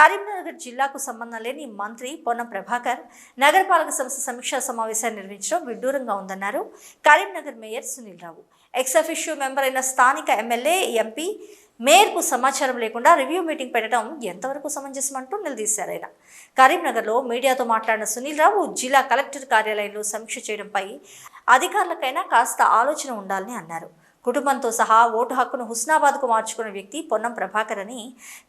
కరీంనగర్ జిల్లాకు సంబంధం లేని మంత్రి పొన్నం ప్రభాకర్ నగరపాలక సంస్థ సమీక్షా సమావేశాన్ని నిర్వహించడం విడ్డూరంగా ఉందన్నారు. Karimnagar mayor Sunil Rao ex officio member అయిన స్థానిక ఎమ్మెల్యే ఎంపీ మేయర్కు సమాచారం లేకుండా రివ్యూ మీటింగ్ పెట్టడం ఎంతవరకు సమంజసం అంటూ నిలదీశారు ఆయన. కరీంనగర్లో మీడియాతో మాట్లాడిన సునీల్ రావు జిల్లా కలెక్టర్ కార్యాలయంలో సమీక్ష చేయడంపై అధికారులకైనా కాస్త ఆలోచన ఉండాలని అన్నారు. కుటుంబంతో సహా ఓటు హక్కును హుస్నాబాద్కు మార్చుకున్న వ్యక్తి పొన్నం ప్రభాకర్ అని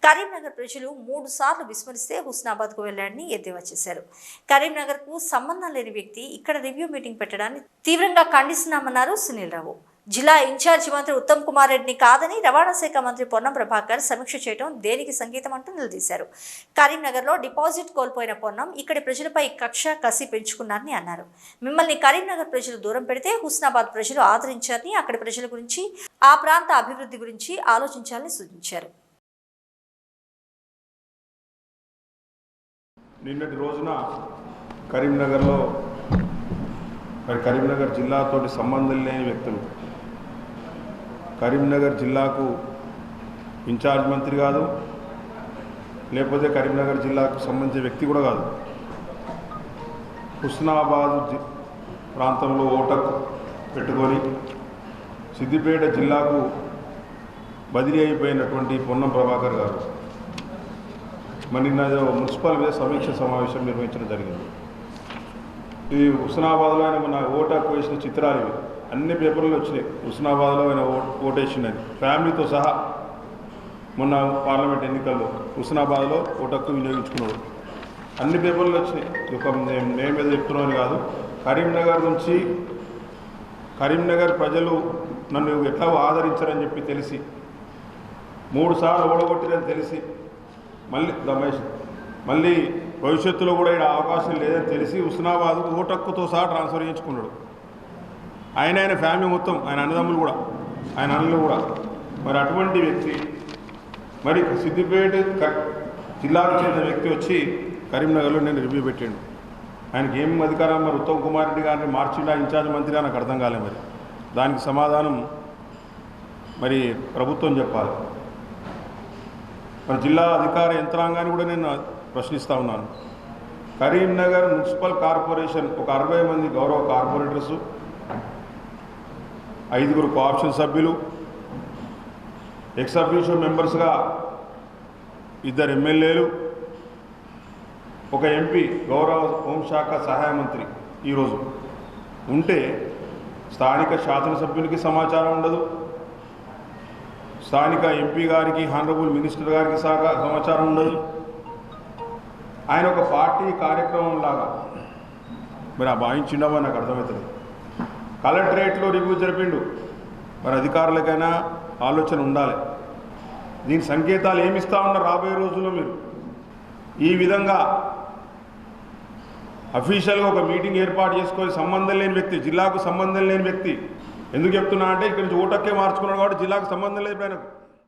కరీంనగర్ ప్రజలు మూడు సార్లు విస్మరిస్తే హుస్నాబాద్కు వెళ్ళాడని ఎద్దేవా చేశారు. కరీంనగర్కు సంబంధం లేని వ్యక్తి ఇక్కడ రివ్యూ మీటింగ్ పెట్టడాన్ని తీవ్రంగా ఖండిస్తున్నామన్నారు సునీల్ రావు. జిల్లా ఇన్ఛార్జి మంత్రి ఉత్తమ్ కుమార్ రెడ్డిని కాదని రవాణా శాఖ మంత్రి పొన్నం ప్రభాకర్ సమీక్ష చేయడం దేనికి సంకేతం అంటూ నిలదీశారు. కరీంనగర్లో డిపాజిట్ కోల్పోయిన పొన్నం ఇక్కడి ప్రజలపై కక్ష కసి పెంచుకున్నారని అన్నారు. మిమ్మల్ని కరీంనగర్ ప్రజలు దూరం పెడితే హుస్నాబాద్ ప్రజలు ఆదరించారని అక్కడి ప్రజల గురించి ఆ ప్రాంత అభివృద్ధి గురించి ఆలోచించాలని సూచించారు. నిన్నటి రోజున కరీంనగర్లో మరి కరీంనగర్ జిల్లాతోటి సంబంధం లేని వ్యక్తులు కరీంనగర్ జిల్లాకు ఇన్ఛార్జ్ మంత్రి కాదు లేకపోతే కరీంనగర్ జిల్లాకు సంబంధించిన వ్యక్తి కూడా కాదు. హుస్నాబాద్ ప్రాంతంలో ఓటకు పెట్టుకొని సిద్దిపేట జిల్లాకు బదిలీ అయిపోయినటువంటి పొన్నం ప్రభాకర్ గారు. మరి నా మున్సిపల్ మీద సమీక్ష సమావేశం నిర్వహించడం జరిగింది. ఈ హుస్నాబాద్లో ఆయన మన ఓటాకు వేసిన చిత్రాలు ఇవి. అన్ని పేపర్లు వచ్చినాయి. హుస్నాబాద్లో ఆయన ఓ ఫ్యామిలీతో సహా మొన్న పార్లమెంట్ ఎన్నికల్లో హుస్నాబాద్లో ఓటక్కు వినియోగించుకున్నాడు అన్ని పేపర్లు వచ్చినాయి. ఒక నేను మీద చెప్తున్నాను కాదు. కరీంనగర్ నుంచి కరీంనగర్ ప్రజలు నన్ను ఎట్లా ఆదరించారని చెప్పి తెలిసి మూడు సార్లు ఓడగొట్టిరని తెలిసి మళ్ళీ రమేష్ మళ్ళీ భవిష్యత్తులో కూడా ఇక్కడ అవకాశం లేదని తెలిసి హుస్నాబాద్ ఓటక్కుతో సహా ట్రాన్స్ఫర్ చేయించుకున్నాడు. ఆయన ఆయన ఫ్యామిలీ మొత్తం ఆయన అన్నదమ్ములు కూడా ఆయన అన్నలు కూడా. మరి అటువంటి వ్యక్తి మరి సిద్దిపేట జిల్లాకు చెందిన వ్యక్తి వచ్చి కరీంనగర్లో నేను రివ్యూ పెట్టాడు. ఆయనకి ఏం అధికారం? మరి ఉత్తమ్ కుమార్ రెడ్డి గారిని మార్చిలా ఇన్ఛార్జ్ మంత్రిగా నాకు అర్థం కాలేదు మరి. దానికి సమాధానం మరి ప్రభుత్వం చెప్పాలి. మరి జిల్లా అధికార యంత్రాంగాన్ని కూడా నేను ప్రశ్నిస్తూ ఉన్నాను కరీంనగర్ మున్సిపల్ కార్పొరేషన్ ఒక అరవై మంది గౌరవ కార్పొరేటర్సు ఐదుగురు కోఆప్షన్ సభ్యులు ఎక్స్ మెంబర్స్గా ఇద్దరు ఎమ్మెల్యేలు ఒక ఎంపీ గౌరవ హోంశాఖ సహాయ మంత్రి ఈరోజు. ఉంటే స్థానిక శాసనసభ్యునికి సమాచారం ఉండదు. స్థానిక ఎంపీ గారికి హానరబుల్ మినిస్టర్ గారికి సహకార సమాచారం ఉండదు. ఆయన ఒక పార్టీ కార్యక్రమం లాగా. మరి ఆ భావించిండమో నాకు అర్థమవుతుంది కలెక్టరేట్లో రివ్యూ జరిపిండు. మరి అధికారులకైనా ఆలోచన ఉండాలి. దీని సంకేతాలు ఏమిస్తా ఉన్నారు రాబోయే రోజుల్లో మీరు? ఈ విధంగా అఫీషియల్గా ఒక మీటింగ్ ఏర్పాటు చేసుకొని సంబంధం లేని వ్యక్తి జిల్లాకు సంబంధం లేని వ్యక్తి ఎందుకు చెప్తున్నా అంటే ఇక్కడ నుంచి ఓటక్కే మార్చుకున్నాడు కాబట్టి జిల్లాకు సంబంధం లేదు ఆయనకు.